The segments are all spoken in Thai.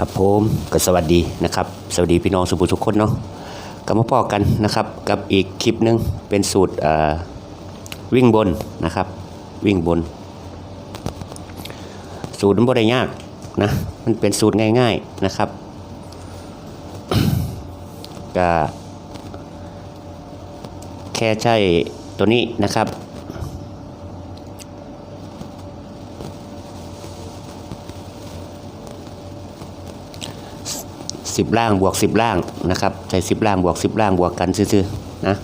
ครับผมก็สวัสดีนะครับ สวัสดีพี่น้องสุภุทุกคนเนาะก็มาพอกันนะครับ กับอีกคลิปหนึงเป็นสูตรวิ่งบนนะครับ วิ่งบน สูตรมันบ่ได้ยากนะมันเป็นสูตรง่าย ๆนะครับก็แค่ใช้ตัวนี้นะครับ สิบล่างบวกสิบล่างนะครับใส่สิบล่างบวกสิบล่างบวกกันซื่อๆนะ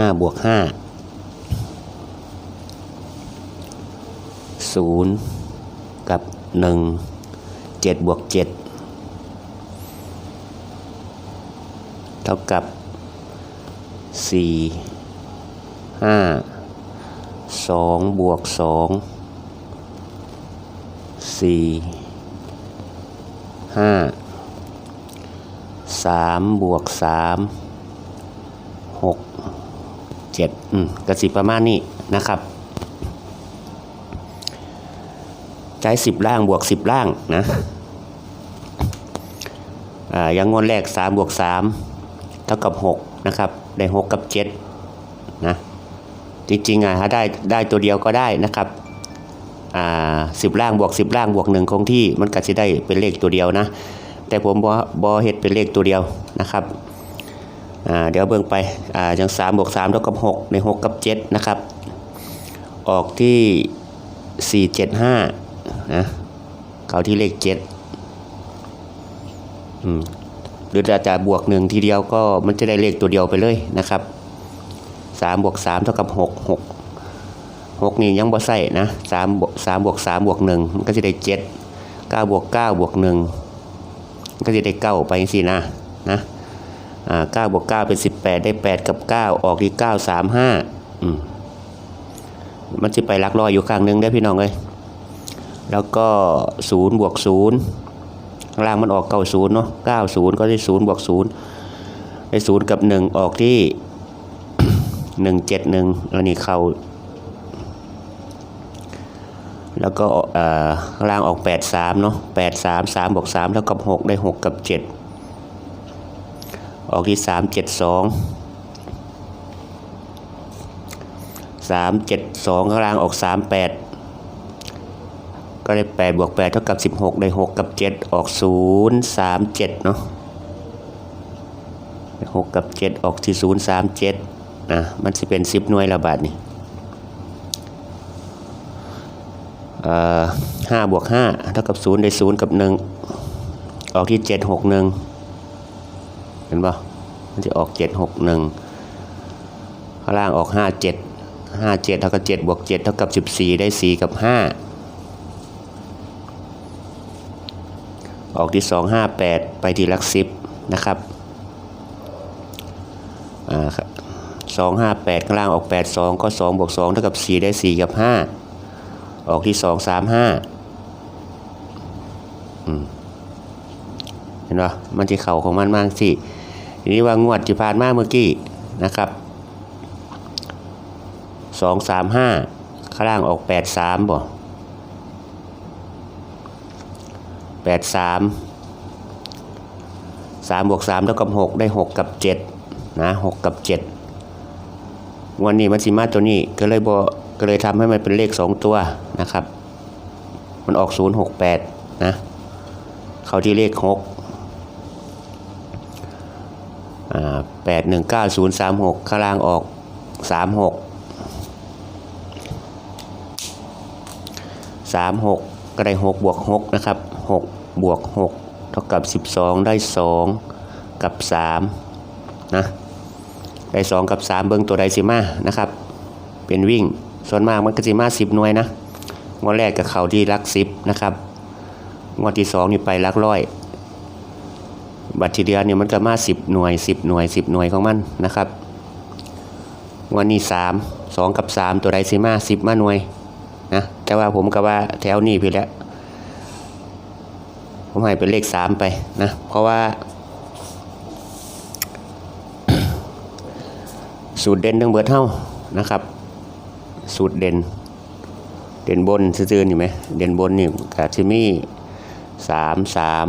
ห้าบวกห้าศูนย์กับหนึ่งเจ็ดบวกเจ็ดเท่ากับสี่ห้าสองบวกสองสี่ห้าสามบวกสามหก จ็ดกระสิประมาณนี้นะครับ ใช้สิบล่างบวกสิบล่างนะอ่าอยังงวดแรกสามบวกสามเท่ากับหกนะครับได้หกกับเจ็ดนะจริงๆอะถ้าได้ได้ตัวเดียวก็ได้นะครับอ่าสิบล่างบวกสิบล่างบวกหนึ่งคงที่มันก็จะได้เป็นเลขตัวเดียวนะ แต่ผมบอบอเห็ดเป็นเลขตัวเดียวนะครับ เดี๋ยวเบิ่งไปอ่างสามบวกสามเท่ากับหกในหกกับเจ็ดนะครับ ออกที่สี่เจ็ดห้านะเขาที่เลขเจ็ดอืมหรือจะบวกหนึ่งทีเดียวก็มันจะได้เลขตัวเดียวไปเลยนะครับสามบวกสามเท่ากับหกหกหกนี่ยังบ่ใส่นะสามบวกสามบวกสามบวกหนึ่งมันก็จะได้เจ็ดเก้าบวกเก้าบวกหนึ่งก็จะได้เก้าไปสินะนะ เก้าบวกเก้าเป็นสิบแปดได้แปดกับเก้าออกที่เก้าสามห้ามันจะไปลักลอยอยู่ข้างหนึงได้พี่น้องเลยแล้วก็ศูนย์บวกศูนย์ล่างมันออกเก้าศูนย์เนาะเก้าศูนย์ก็ได้ศูนย์บวกศูนย์ได้ศูนย์กับหนึ่งออกที่หนึ่งเจ็ดหนึ่งแล้วนี่เขาแล้วก็อ่าล่างออกแปดสามเนาะแปดสามสามบวกสามเท่ากับหกได้หกกับเจ็ด ออกที่สามเจ็ดสองสามเจ็ดสองข้างล่างออกสามแปดก็ได้แปดบวกแปดเท่ากับสิบหกได้หกกับเจ็ดออกศูนย์สามเจ็ดเนาะหกกับเจ็ดออกที่ศูนย์สามเจ็ดนะมันจะเป็นสิบหน่วยละบาทนี่เอ่อห้าบวกห้าเท่ากับศูนย์ได้ศูนย์กับหนึ่งออกที่เจ็ดหกหนึ่ง เห็นป่ะมันจะออกเจ็ดหกหนึ่งข้างล่างออกห้าเจ็ดห้าเจ็ดเท่ากับเจ็ดบวกเจ็ดเท่ากับสิบสี่ได้สี่กับห้าออกที่สองห้าแปดไปที่ลักสิบนะครับสองห้าแปดข้างล่างออกแปดสองก็สองบวกสองเท่ากับสี่ได้สี่กับห้าออกที่สองสามห้าเห็นป่ะมันจะเข่าของมันมากสิ ทีนี้ว่างวดที่ผ่านมาเมื่อกี้นะครับสองสามห้าข้างล่างออกแปดสามบ่แปดสามสามบวกสามเท่ากับหกได้หกกับเจ็ดนะหกกับเจ็ดวันนี้มันสิมาตัวนี้ก็เลยบอก็เลยทำให้มันเป็นเลขสองตัวนะครับ มันออกศูนย์หกแปดนะ เข้าที่เลขหก แปดหนึ่งเก้าศูนย์สามหกข้างล่างออกสามหกสามหกก็ได้หกบวกหกนะครับหกบวกหกเท่ากับสิบสองได้สองกับสามนะได้สองกับสามเบิ้งตัวใดสิมานะครับ เป็นวิ่งส่วนมากมันก็สิมาสิบหน่วยนะงวดแรกกับเขาที่รักสิบนะครับงวดที่สองนี่ไปรักร้อย บัตรทีเดียวเนี่ยมันก็มาสิบหน่วยสิบหน่วยสิบหน่วยของมันนะครับ วันนี้สามสองกับสามตัวใดสิมาสิบมาหน่วยนะแต่ว่าผมก็ว่าแถวนี้พี่แล้วผมให้เป็นเลขสามไปนะเพราะว่า สูตรเด่นทั้งเบิดเท่านะครับ สูตรเด่น เด่นบนซื่อๆนี่ไหมเด่นบนนี่กาชิมีสามสาม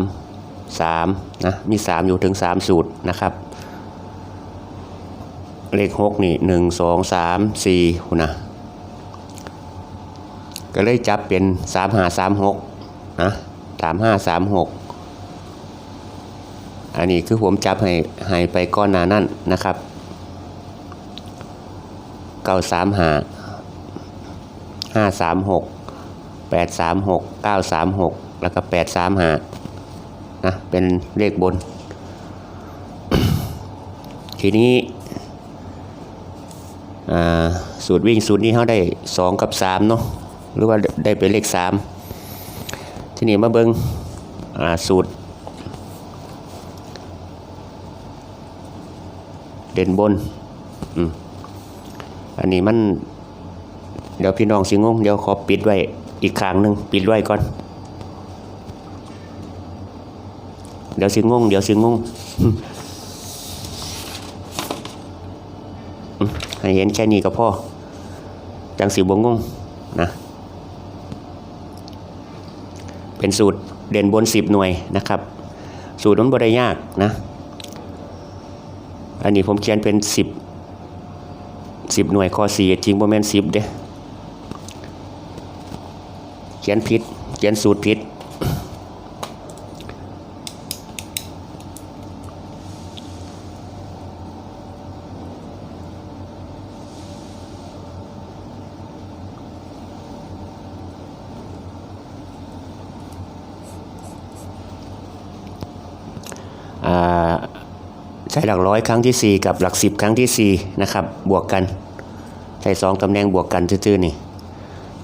สามนะมีสามอยู่ถึงสามสูตรนะครับ เลขหกนี่หนึ่งสองสามสี่นะก็เลยจับเป็นสามห้าสามหกนะสามห้าสามหกอันนี้คือผมจับให้ให้ไปก้อนหนานั่นนะครับเก้าสามหาห้าสามหกแปดสามหกเก้าสามหกแล้วก็แปดสามห้า นะเป็นเลขบน ทีนี้สูตรวิ่งสูตรนี้เขาได้สองกับสามเนาะหรือว่าได้เป็นเลขสามทีนี้มาเบิงอ่าสูตร เด่นบนอันนี้มัน เดี๋ยวพี่น้องสิงง เดี๋ยวขอปิดไว้อีกครั้งหนึ่งปิดไว้ก่อน เดี๋ยวสิงง เดี๋ยวสิงงให้เห็นแค่นี้ก็พอจังสีบงงงนะ เป็นสูตรเด่นบนสิบหน่วยนะครับ สูตรนั้นบ่ได้ยากนะ อันนี้ผมเขียนเป็นสิบสิบหน่วยข้อสี่จริงโมเมนสิบเด้เขียนผิด เขียนสูตรผิด ใช้หลักร้อยครั้งที่ 4 กับหลัก 10 ครั้งที่ 4 นะครับ บวกกันใช้2ตำแหน่งบวกกันซื่อๆนี่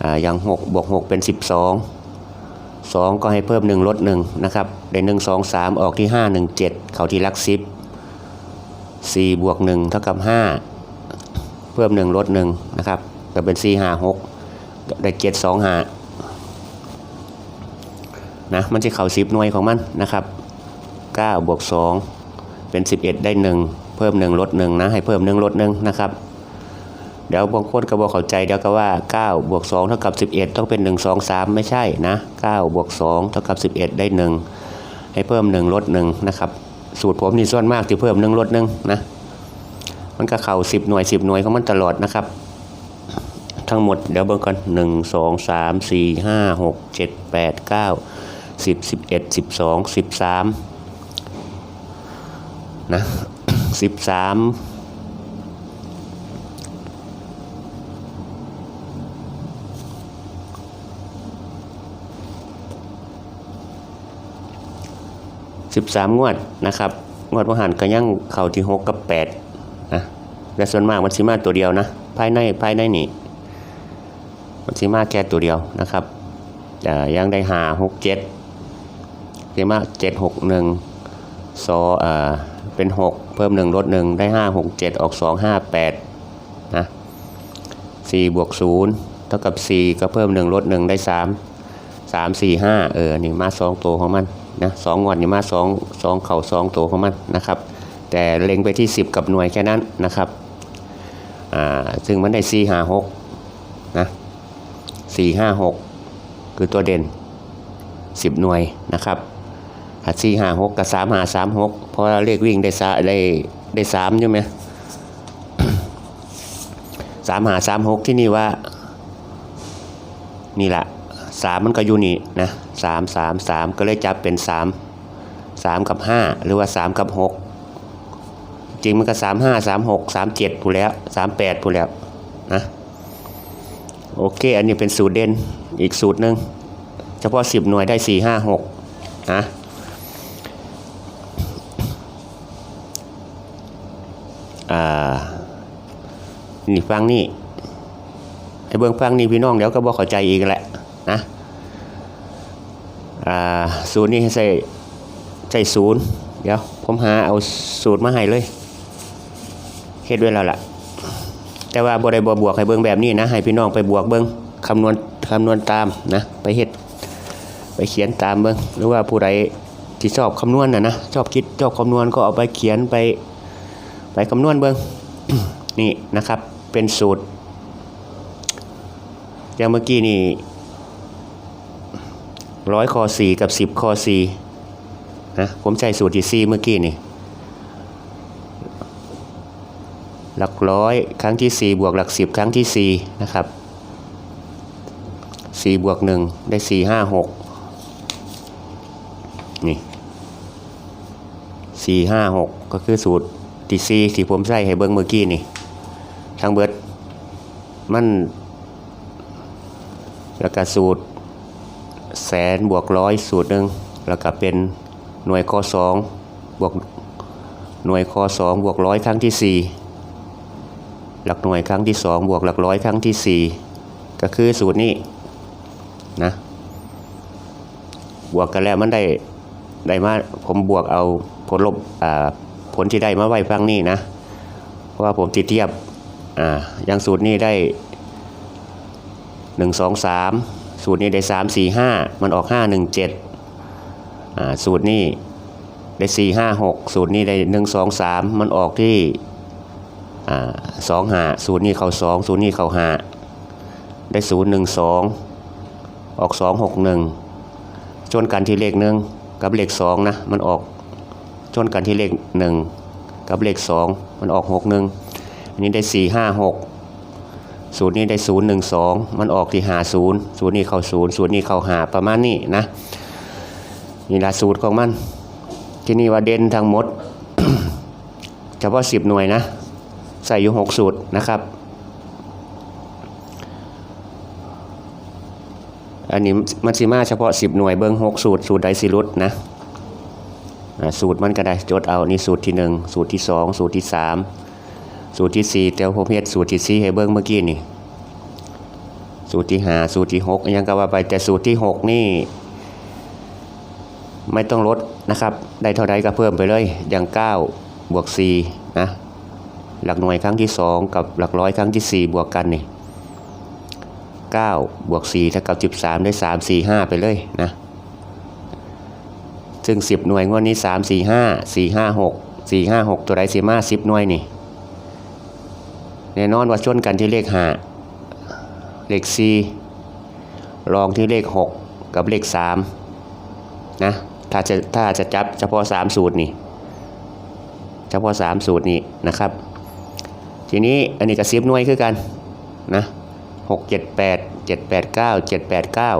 ออย่าง6บวก6เป็น 12 2 ก็ให้เพิ่ม 1 ลด 1 นะครับ ได้ 1 2 3 ออกที่ 5 1 7 เข้าที่หลัก 10 4 บวก 1 เท่ากับ 5 เพิ่ม 1 ลด 1 นะครับ ก็เป็น 4 5 6 ได้ 7 2 5นะมันจะเข้า10 หน่วยของมันนะครับ 9บวก2เป็น 11 ได้ 1 เพิ่ม 1 ลด 1 นะ ให้เพิ่ม 1 ลด 1 นะครับ เดี๋ยวบางคนก็บอกเข้าใจเดี๋ยวก็ว่า9บวก2เท่ากับ 11 ต้องเป็น 1 2 3 ไม่ใช่นะ9บวก2เท่ากับ 11 ได้ 1 ให้เพิ่ม 1 ลด 1 นะครับ สูตรผมนี่ส่วนมากที่เพิ่ม 1 ลด 1 นะ มันก็เข้า10 หน่วย 10 หน่วยของมันตลอดนะครับทั้งหมดเดี๋ยวเบิ่งกัน1 2 3 4 5 6 7 8 9 10 11 12 13 นะสิบสามสิบสามงวดนะครับ งวดว่าหันก็ยั่งเข่าที่หกกับแปดนะและส่วนมากมันสิมาตัวเดียวนะภายในภายในนี่มันสิมาแค่ตัวเดียวนะครับอ่ยังได้หาหกเจ็ดสิมาเจ็ดหกหนึ่งโซออ่า เป็นหกเพิ่มหนึ่งลดหนึ่งได้ห้าหกเจ็ดออกสองห้าแปดนะสี่บวกศูนย์เท่ากับสี่ก็เพิ่มหนึ่งลดหนึ่งได้สามสามสี่ห้าเออ นี่มาสองตัวของมันนะสองวันนี่มาสองสองเข่าสองตัวของมันนะครับ แต่เล็งไปที่สิบกับหน่วยแค่นั้นนะครับอ่าซึ่งมันได้สี่ห้าหกนะสี่ห้าหกคือตัวเด่นสิบหน่วยนะครับ สี่ห้าหกกับสามห้าสามหกเพราะเลขวิ่งได้สาได้ได้สามใช่ไหมสามหาสามหกที่นี่ว่า นี่แหละสามมันก็อยู่นี่นะสามสามสามก็เลยจับเป็นสามสามกับห้าหรือว่าสามกับหกจริงมันก็สามห้าสามหกสามเจ็ดผู้แล้วสามแปดผู้แล้วนะโอเค อันนี้เป็นสูตรเด่นอีกสูตรหนึ่งเฉพาะสิบหน่วยได้สี่ห้าหกนะ อ่านี่ฟังนี่ไอ้เบื้องฟังนี่พี่น้องเดี๋ยวก็บอกเข้าใจอีกแหละนะอ่าศูนย์นี่ใส่ใส่ศูนย์เดี๋ยวผมหาเอาสูตรมาให้เลยเฮ็ดไว้แล้วล่ะ แต่ว่าบ่ได้บ่บวกให้เบิ่งแบบนี้นะ ให้พี่น้องไปบวกเบิ่งคำนวณคำนวณตามนะ ไปเฮ็ดไปเขียนตามเบิ่งหรือว่าผู้ใดที่ชอบคำนวณน่ะนะชอบคิดชอบคำนวณก็เอาไปเขียนไป ไปคำนวณเบิ่งนี่นะครับเป็นสูตรอย่างเมื่อกี้นี่ร้อยคอสี่กับสิบคอสี่นะผมใช้สูตรที่สี่เมื่อกี้นี่หลักร้อยครั้งที่สี่บวกหลักสิบครั้งที่สี่นะครับสี่บวกหนึ่งได้สี่ห้าหกนี่สี่ห้าหกก็คือสูตร ที่สี่ที่ผมใส่ให้เบิ้งเมื่อกี้นี่ทั้งเบิด มันแล้วก็สูตรแสนบวกร้อยสูตรหนึ่งแล้วก็เป็นหน่วยข้อสองบวกหน่วยข้อสองบวกร้อยครั้งที่สี่หลักหน่วยครั้งที่สองบวกหลักร้อยครั้งที่สี่ก็คือสูตรนี้นะบวกกันแล้วมันได้ได้มาผมบวกเอาผลลบอ่า ผลที่ได้มาไว้ฟังนี้นะเพราะว่าผมติดเทียบอ่าอย่างสูตรนี้ได้หนึ่งสองสามสูตรนี้ได้สามสี่ห้ามันออกห้าหนึ่งเจ็ดอ่าสูตรนี้ได้สี่ห้าหกสูตรนี้ได้หนึ่งสองสามมันออกที่อ่าสองหาสูตรนี้เขาสองสูตรนี้เขาหาได้ศูนย์หนึ่งสองออกสองหกหนึ่งจนกันที่เลขหนึ่งกับเลขสองนะมันออก จนกันที่เลขหนึ่งกับเลขสองมันออกหกหนึ่งอันนี้ได้สี่ห้าหกสูตรนี้ได้ศูนย์หนึ่งสองมันออกที่หาศูนย์สูตรนี้เข้าศูนย์สูตรนี้เข้าหาประมาณนี้นะนี่ละสูตรของมันที่นี่ว่าเด่นทั้งหมดเฉพาะสิบหน่วยนะ ใส่อยู่หกสูตรนะครับ อันนี้มันสิมาเฉพาะสิบหน่วยเบิ้งหกสูตร สูตรใดสิรุดนะ สูตรมันก็ได้จดเอานี่สูตรที่หนึ่งสูตรที่สองสูตรที่สามสูตรที่สี่แต่ว่าผมเฮ็ดสูตรที่สี่ให้เบิ่งเมื่อกี้นี่ สูตรที่ห้าสูตรที่หกยังก็ว่าไปแต่สูตรที่หกนี่ ไม่ต้องลดนะครับ ได้เท่าใดก็เพิ่มไปเลยอย่างเก้าบวกสี่นะ หลักหน่วยครั้งที่สองกับหลักร้อยครั้งที่สี่บวกกันนี่เก้าบวกสี่เท่ากับสิบสามได้สามสี่ห้าไปเลยนะ ซึ่งสิบหน่วยงวดนี้สามสี่ห้าสี่ห้าหกสี่ห้าหกตัวใดสีมาสิบหน่วยนี่แน่นอนว่าชนกันที่เลขห้าเลขสี่รองที่เลขหกกับเลขสามนะถ้าจะถ้าจะจับเฉพาะสามสูตรนี่เฉพาะสามสูตรนี้นะครับ ทีนี้อันนี้ก็สิบหน่วยคือกันนะหกเจ็ดแปดเจ็ดแปดเก้าเจ็ดแปดเก้า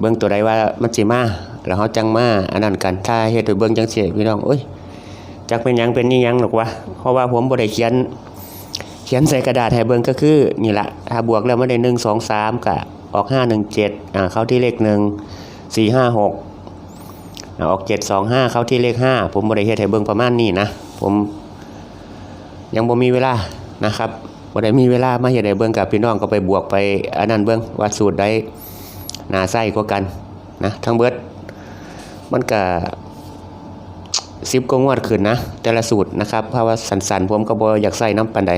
เบิ่งตัวใดว่ามันสิมาแล้วเขาจังมาอันนั้นกันถ้าเฮ็ดโดยเบิ่งจังซี่พี่น้องเอ้ยจักเป็นยังเป็นนี่ยังหรอกวะเพราะว่าผมบ่ได้เขียน เขียนใส่กระดาษให้เบิ่งก็คือนี่ละถ้าบวกแล้วมันได้หนึ่งสองสามกะออกห้าหนึ่งเจ็ดอ่าเข้าที่เลขหนึ่งสี่ห้าหกอ่าออกเจ็ดสองห้าเข้าที่เลขห้าผมบ่ได้เฮ็ดให้เบิ่งประมาณนี้นะผมยังบ่มีเวลานะครับบ่ได้มีเวลามาเฮ็ดให้เบิ่งกับพี่น้องก็ไปบวกไปอันนั้นเบิ่งว่าสูตรใด นาใส่กว่ากันนะทั้งเบิดมันก็สิบก็งวดขึ้นนะ แต่ละสูตรนะครับเพราะว่าสันๆผมก็บออยากใส่น้ำปันใด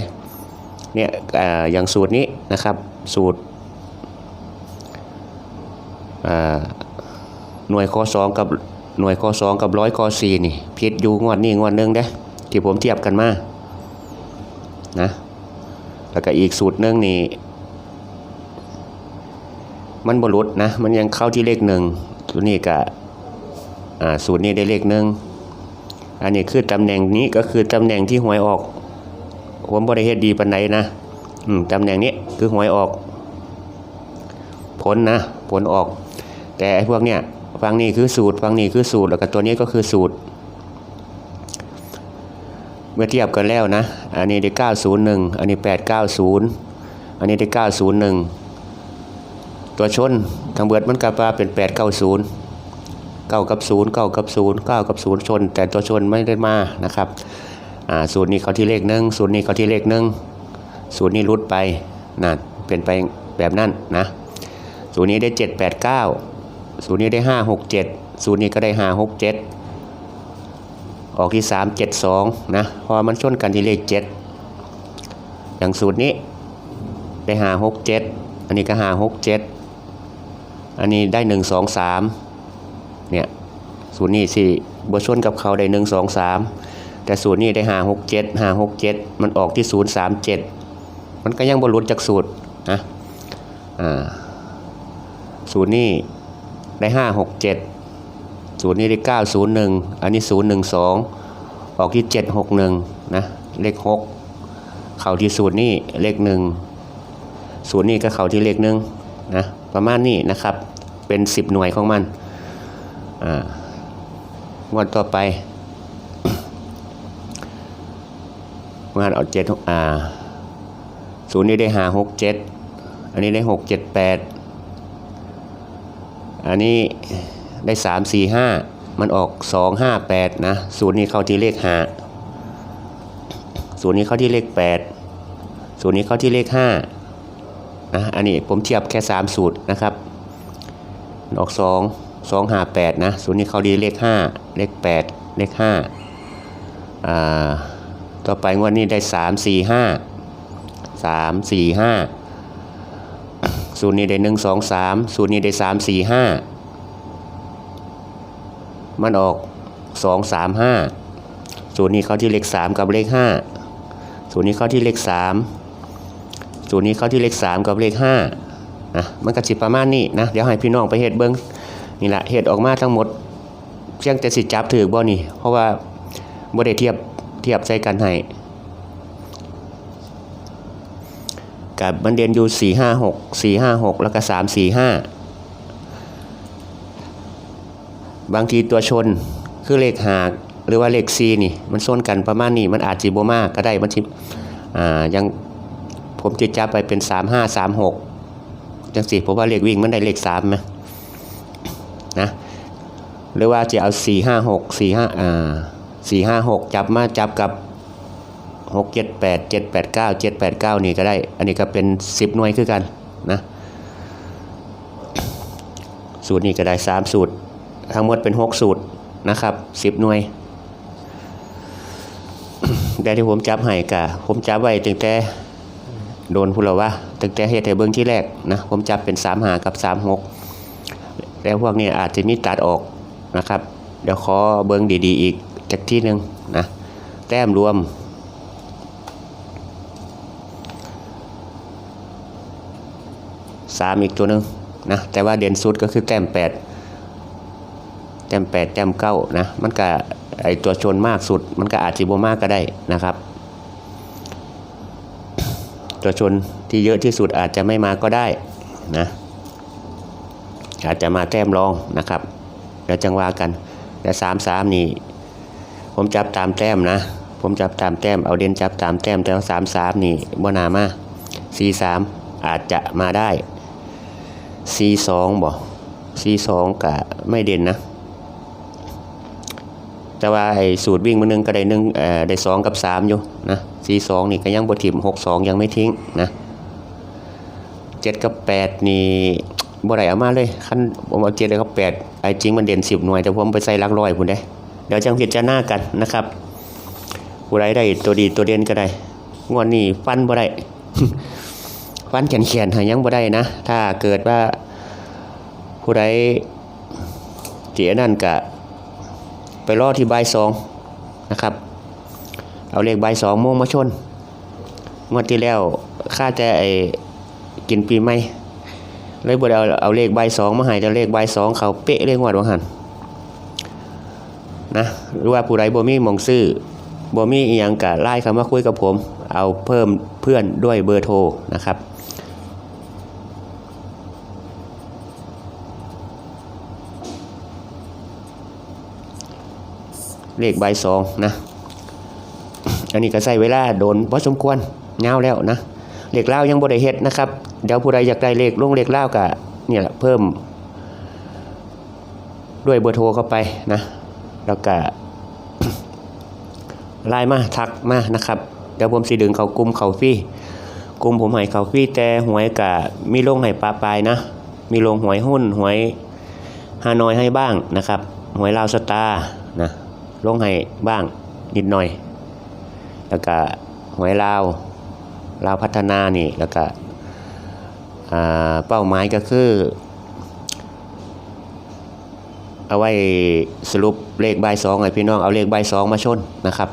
เนี่ยออย่างสูตรนี้นะครับ สูตรหน่วยข้อสองกับหน่วยข้อสองกับร้อยข้อสี่นี่พิษอยู่งวดนี้งวดนึงเด้ที่ผมเทียบกันมานะแล้วก็อีกสูตรนึงนี่ มันบรุษนะ มันยังเข้าที่เลขหนึ่งตัวนี้ก็อ่าสูตรนี้ได้เลขหนึ่งอันนี้คือตำแหน่งนี้ก็คือตำแหน่งที่หวยออกผมบริเฮ็ดดีปานใดนนะอืมตำแหน่งนี้คือหวยออก ผลนะ ผลออก แต่ไอ้พวกเนี้ยฟังนี้คือสูตรฟังนี้คือสูตรแล้วก็ตัวนี้ก็คือสูตร เมื่อเทียบกันแล้วนะ อันนี้ได้ 901 อันนี้ 890 อันนี้ได้ 901 ตัวชนทั้งเบิดมันกลับมาเป็น890เก้ากับศูนย์เก้ากับศูนย์เก้ากับศูนย์ชน แต่ตัวชนไม่ได้มานะครับอ่าศูนย์นี้เขาที่เลขหนึ่งศูนย์นี้เขาที่เลขหนึ่งศูนย์นี้รุดไปนั่นเป็นไปแบบนั้นนะศูนย์นี้ได้เจ็ดแปดเก้าศูนย์นี้ได้ห้าหกเจ็ดศูนย์นี้ก็ได้ห้าหกเจ็ดออกที่สามเจ็ดสองนะพราะว่ามันชนกันที่เลขเจ็ดอย่างสูตรนี้ได้ห้าหกเจ็ดอันนี้ก็ห้าหกเจ็ด อันนี้ได้หนึ่งสองสามเนี่ยสูตรนี้สิบชนกับเขาได้หนึ่งสองสามแต่สูตรนี้ได้ห้าหกเจ็ดห้าหกเจ็ดมันออกที่ศูนย์สามเจ็ดมันก็ยังบรรลุจากสูตรนะอ่าศูนย์นี่ได้ห้าหกเจ็ดศูนย์นี่ได้เก้าศูนย์หนึ่งอันนี้ศูนย์หนึ่งสองออกที่เจ็ดหกหนึ่งนะเลขหกเข่าที่ศูนย์นี่เลขหนึ่งศูนย์นี่ก็เข่าที่เลขหนึ่งนะ ประมาณนี้นะครับ เป็นสิบหน่วยของมันอ่างวดต่อไปงานเอาเจ็ดอ่าศูนย์นี่ได้ห้าหกเจ็ดอันนี้ได้หกเจ็ดแปดอันนี้ได้สามสี่ห้ามันออกสองห้าแปดนะศูนย์นี้เข้าที่เลขห้าศูนย์นี้เข้าที่เลขแปดศูนย์นี้เข้าที่เลขห้า นะอันนี้ผมเทียบแค่สามสูตรนะครับออกสองสองห้าแปดนะศูนย์นี้เขาที่เลขห้าเลขแปดเลขห้าอ่าต่อไปงวดนี้ได้สามสี่ห้าสามสี่ห้าศูนย์นี้ได้หนึ่งสองสามศูนย์นี้ได้สามสี่ห้ามันออกสองสามห้าศูนย์นี้เขาที่เลขสามกับเลขห้าศูนย์นี้เขาที่เลข สามศูนย์นี้เข้าที่เลขสามกับเลขห้านะมันก็สิประมาณนี้นะเดี๋ยวให้พี่น้องไปเฮ็ดเบิ้งนี่แหละเฮ็ดออกมาทั้งหมดเพียงแต่สิจับถือบ่นี่ เพราะว่าบ่ได้เทียบเทียบใส่กันให้กับมันเด่นอยู่สี่ห้าหกสี่ห้าหกแล้วก็สามสี่ห้าบางทีตัวชนคือเลขหากหรือว่าเลขซีนี่ มันส้นกันประมาณนี้ มันอาจจีโบมากก็ได้มันชิอ่ายัง ผมจะจับไปเป็นสามห้าสามหกจังสิผมว่าเลขวิ่งมันได้เลขสามไหมนะหรือว่าจะเอาสี่ห้าหกสี่ห้าอ่าสี่ห้าหกจับมาจับกับหกเจ็ดแปดเจ็ดแปดเก้าเจ็ดแปดเก้านี่ก็ได้ อันนี้ก็เป็นสิบหน่วยคือกันนะสูตรนี้ก็ได้สามสูตร ทั้งหมดเป็นหกสูตรนะครับสิบหน่วยแต่ที่ผมจับให้กะผมจับไว้ตั้งแต่ โดนพูดแล้วว่าตั้งแต่เฮ็ดให้เบิ้องที่แรกนะผมจับเป็นสามหากับสามหกแล้วพวกนี้อาจจะมีตัดออกนะครับ เดี๋ยวขอเบิ้งดีๆ อีกจากที่หนึ่งนะแต้มรวมสามอีกตัวหนึ่งนะแต่ว่าเด่นสุดก็คือแต้มแปดแต้มแปดแต้มเก้านะมันก็ไอตัวชนมากสุด มันก็อาจจะบ่มากก็ได้นะครับ ตัวชนที่เยอะที่สุดอาจจะไม่มาก็ได้นะอาจจะมาแต้มรองนะครับเดี๋ยวจังว่ากันแต่สามสามนี่ผมจับตามแต้มนะ ผมจับตามแต้มเอาเด่นจับตามแต้มแต่ว่าสามสามนี่บ่นามาสี่สามอาจจะมาได้ C2 บ่ C2 กะไม่เด่นนะ แต่ว่าไอ้สูตรวิ่งมันหนึงก็ได้หนึ่งเอ่อได้สองกับสามอยู่นะ C2 นี่ก็ยังบ่ถิ่มหกสองยังไม่ทิ้งนะเจ็ดกับแปดนี่บ่ได้เอามาเลยคันผมเอาเจ็ดแล้วก็แปดไอ้จริงมันเด่นสิบหน่วย แต่ผมไปใส่ลักร้อยพุ่นได้เดี๋ยวจังพิจารณากันนะครับผู้ใดได้ตัวดีตัวเด่นก็ได้งวดนี้ฟันบ่ได้ฟันแขนแขนหายังบ่ได้นะ ถ้าเกิดว่าผู้ใดเจียนั่นกะ ไปรอที่ใบสองนะครับ เอาเลขใบสองโมงมาชนงวดที่แล้วค่าแต่ไอ้กินปีใหม่เลยบ่ได้เอาเอาเลขใบสองมาให้แต่เลขใบสองเขาเป๊ะเลขงวดว่าหันนะหรือว่าผู้ใดบ่มีมองซื้อบ่มีอีหยังกะไล่เข้ามาคุยกับผม เอาเพิ่มเพื่อนด้วยเบอร์โทรนะครับ เลขใบสองนะอันนี้ก็ใส่เวลาโดนพอสมควรเงาแล้วนะเลขเล่ายังบ่ได้เฮ็ดนะครับเดี๋ยวผู้ใดอยากได้เลขลงเลขเล่ากะเนี่ยเพิ่ม ด้วยเบอร์โทรเข้าไปนะแล้วก็ไลน์มาทักมานะครับเดี๋ยวผมสิดึงเขากลุ่มเขาฟี่กลุ่มผมให้เขาฟี่แต่หวยกะมีลงให้ปลาปลายนะ มีลงหวยหุ้นหวยฮานอยให้บ้างนะครับหวยลาวสตาร์นะ ลงให้บ้างนิดหน่อย แล้วก็หวยลาวลาวพัฒนานี่แล้วก็เป้าหมายก็คือ เอาไว้สรุปเลขใบสองให้พี่น้องเอาเลขใบสองมาชนนะครับ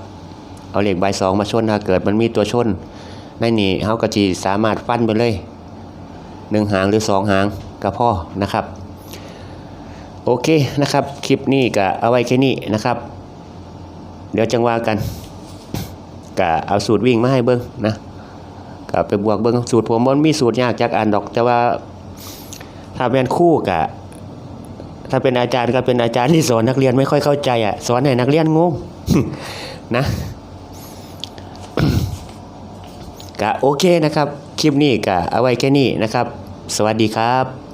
เอาเลขใบสองมาชนถ้าเกิดมันมีตัวชนในนี่เฮาก็จีสามารถฟันไปเลยหนึ่งหางหรือสองหางก็พอนะครับ โอเคนะครับ คลิปนี้ก็เอาไว้แค่นี้นะครับ เดี๋ยวจังว่ากันก็เอาสูตรวิ่งมาให้เบิ้งนะก็ไปบวกเบิ้งสูตรผมมันมีสูตรยากจากอ่านดอก แต่ว่าถ้าเป็นคู่กะ ถ้าเป็นอาจารย์ก็เป็นอาจารย์ที่สอนนักเรียนไม่ค่อยเข้าใจอะสอนให้นักเรียนงงนะกะโอเคนะครับ คลิปนี้กะเอาไว้แค่นี้นะครับ สวัสดีครับ